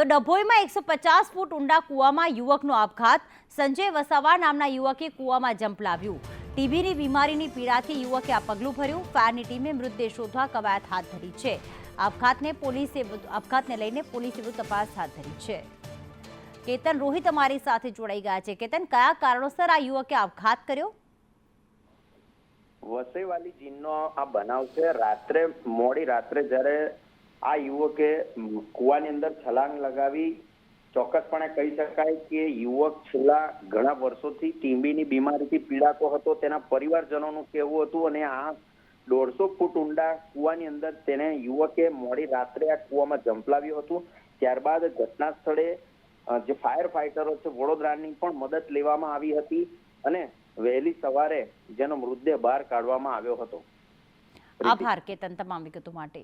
તો ડભોઈમાં એકસો પચાસ ફૂટ ઊંડા કૂવામાં યુવકનો આપઘાત. સંજય વસાવા નામના યુવકે કૂવામાં જંપ લાવ્યું. ટીબીની બીમારીની પીડાથી યુવકે આ પગલું ભર્યું. ફાયરની ટીમે મૃતદેહ શોધવા કવાયત હાથ ધરી છે. આપઘાતને પોલીસે આપઘાતને લઈને પોલીસે વધુ તપાસ હાથ ધરી છે. કેતન રોહિત અમારી સાથે જોડાઈ ગયા છે. કેતન, કયા કારણોસર આ યુવકે આપઘાત કર્યો? વસઈવાલી જીનનો આ બનાવ છે. રાત્રે, મોડી રાત્રે જ્યારે આ યુવકે કુવાની અંદર છલાંગ લગાવી ચોક્કસપણે કહી શકાય કે યુવક છેલ્લા ઘણા વર્ષોથી ટીબીની બીમારીથી પીડાતો હતો. તેના પરિવારજનોનું કહેવું હતું અને આ દોઢસો ફૂટ ઊંડા કૂવાની અંદર તેને યુવકે મોડી રાત્રે આ કૂવામાં ઝંપલાવ્યું હતું. ત્યારબાદ ઘટના સ્થળે જે ફાયર ફાઈટરો છે, વડોદરાની પણ મદદ લેવામાં આવી હતી અને વહેલી સવારે જેનો મૃતદેહ બહાર કાઢવામાં આવ્યો હતો. આભાર, કેતન, તમામ વિગતો માટે.